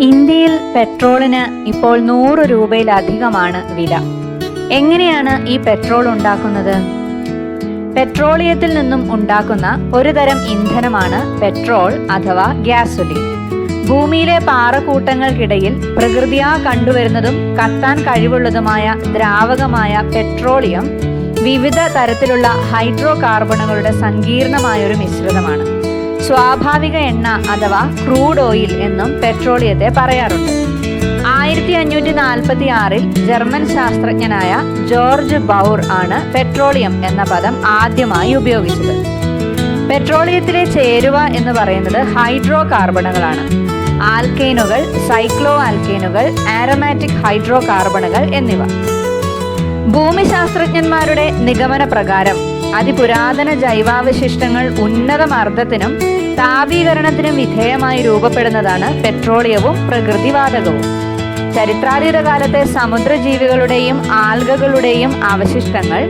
ഇന്ത്യയിൽ പെട്രോളിന് ഇപ്പോൾ നൂറ് രൂപയിലധികമാണ് വില. എങ്ങനെയാണ് ഈ പെട്രോൾ ഉണ്ടാക്കുന്നത്? പെട്രോളിയത്തിൽ നിന്നും ഉണ്ടാക്കുന്ന ഒരു തരം ഇന്ധനമാണ് പെട്രോൾ അഥവാ ഗ്യാസുലിൻ. ഭൂമിയിലെ പാറക്കൂട്ടങ്ങൾക്കിടയിൽ പ്രകൃതിയാ കണ്ടുവരുന്നതും കത്താൻ കഴിവുള്ളതുമായ ദ്രാവകമായ പെട്രോളിയം വിവിധ തരത്തിലുള്ള ഹൈഡ്രോ കാർബണുകളുടെ സങ്കീർണമായ ഒരു മിശ്രിതമാണ്. സ്വാഭാവിക എണ്ണ അഥവാ ക്രൂഡ് ഓയിൽ എന്നും പെട്രോളിയത്തെ പറയാറുണ്ട്. ആയിരത്തി അഞ്ഞൂറ്റി നാൽപ്പത്തി ആറിൽ ജർമ്മൻ ശാസ്ത്രജ്ഞനായ ജോർജ് ബൗർ ആണ് പെട്രോളിയം എന്ന പദം ആദ്യമായി ഉപയോഗിച്ചത്. പെട്രോളിയത്തിലെ ചേരുവ എന്ന് പറയുന്നത് ഹൈഡ്രോ കാർബണുകളാണ് ആൽക്കൈനുകൾ സൈക്ലോ ആൽക്കൈനുകൾ ആരോമാറ്റിക് ഹൈഡ്രോ കാർബണുകൾ എന്നിവ. ഭൂമിശാസ്ത്രജ്ഞന്മാരുടെ നിഗമന പ്രകാരം അതിപുരാതന ജൈവാവശിഷ്ടങ്ങൾ ഉന്നത മർദ്ദത്തിനും താപീകരണത്തിനും വിധേയമായി രൂപപ്പെടുന്നതാണ് പെട്രോളിയവും പ്രകൃതിവാതകവും. ചരിത്രാതീത കാലത്തെ സമുദ്രജീവികളുടെയും ആൽഗകളുടെയും അവശിഷ്ടങ്ങൾ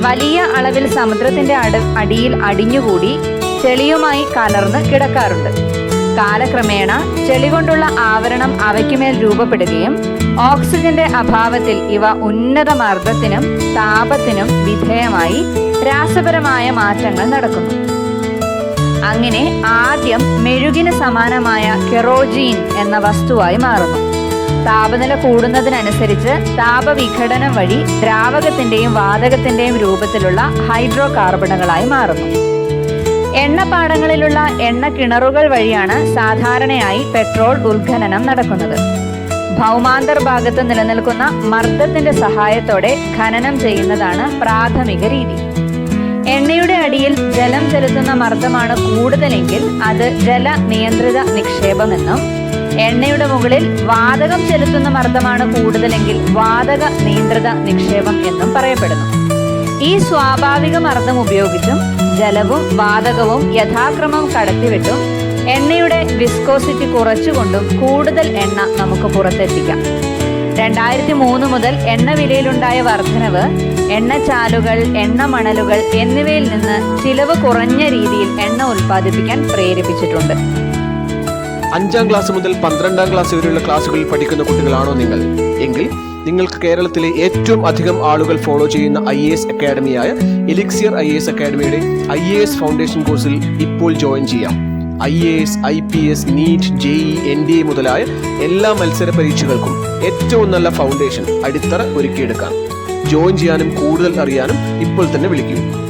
വലിയ അളവിൽ സമുദ്രത്തിന്റെ അടിയിൽ അടിഞ്ഞുകൂടി ചെളിയുമായി കലർന്ന് കിടക്കാറുണ്ട്. കാലക്രമേണ ചെളി കൊണ്ടുള്ള ആവരണം അവയ്ക്കുമേൽ രൂപപ്പെടുകയും ഓക്സിജന്റെ അഭാവത്തിൽ ഇവ ഉന്നത മർദ്ദത്തിനും താപത്തിനും വിധേയമായി രാസപരമായ മാറ്റങ്ങൾ നടക്കുന്നു. അങ്ങനെ ആദ്യം മെഴുകിന് സമാനമായ കെറോജീൻ എന്ന വസ്തുവായി മാറുന്നു. താപനില കൂടുന്നതിനനുസരിച്ച് താപവിഘടനം വഴി ദ്രാവകത്തിന്റെയും വാതകത്തിന്റെയും രൂപത്തിലുള്ള ഹൈഡ്രോ കാർബണുകളായി മാറുന്നു. എണ്ണപ്പാടങ്ങളിലുള്ള എണ്ണ കിണറുകൾ വഴിയാണ് സാധാരണയായി പെട്രോൾ ഉത്ഖനനം നടക്കുന്നത്. ഭൗമാന്തർ ഭാഗത്ത് നിലനിൽക്കുന്ന മർദ്ദത്തിന്റെ സഹായത്തോടെ ഖനനം ചെയ്യുന്നതാണ് പ്രാഥമിക രീതി. എണ്ണയുടെ അടിയിൽ ജലം ചെലുത്തുന്ന മർദ്ദമാണ് കൂടുതലെങ്കിൽ അത് ജല നിയന്ത്രിത നിക്ഷേപമെന്നും എണ്ണയുടെ മുകളിൽ വാതകം ചെലുത്തുന്ന മർദ്ദമാണ് കൂടുതലെങ്കിൽ വാതക നിയന്ത്രിത നിക്ഷേപം എന്നും പറയപ്പെടുന്നു. ഈ സ്വാഭാവിക മർദ്ദം ഉപയോഗിച്ചും ജലവും വാതകവും യഥാക്രമം കടത്തിവിട്ടും എണ്ണയുടെ വിസ്കോസിറ്റി കുറച്ചുകൊണ്ടും കൂടുതൽ എണ്ണ നമുക്ക് പുറത്തെത്തിക്കാം. രണ്ടായിരത്തി മൂന്ന് മുതൽ എണ്ണ വിലയിലുണ്ടായ വർധനവ് എണ്ണച്ചാലുകൾ എണ്ണമണലുകൾ എന്നിവയിൽ നിന്ന് ചിലവ് കുറഞ്ഞ രീതിയിൽ എണ്ണ ഉൽപ്പാദിപ്പിക്കാൻ പ്രേരിപ്പിച്ചിട്ടുണ്ട്. അഞ്ചാം ക്ലാസ് മുതൽ പന്ത്രണ്ടാം ക്ലാസ് വരെയുള്ള ക്ലാസ്സുകളിൽ പഠിക്കുന്ന കുട്ടികളാണോ നിങ്ങൾ? എങ്കിൽ നിങ്ങൾക്ക് കേരളത്തിലെ ഏറ്റവും അധികം ആളുകൾ ഫോളോ ചെയ്യുന്ന ഐ എ എസ് അക്കാഡമിയായ എലിക്സിയർ ഐ എ എസ് അക്കാഡമിയുടെ ഐ എ എസ് ഫൗണ്ടേഷൻ കോഴ്സിൽ ഇപ്പോൾ ജോയിൻ ചെയ്യാം. I A S I P S NEET JEE N D A മുതലായ എല്ലാ മത്സര പരീക്ഷകൾക്കും ഏറ്റവും നല്ല ഫൗണ്ടേഷൻ അടിത്തറ ഒരുക്കിയെടുക്കാം. ജോയിൻ ചെയ്യാനും കൂടുതൽ അറിയാനും ഇപ്പോൾ തന്നെ വിളിക്കൂ.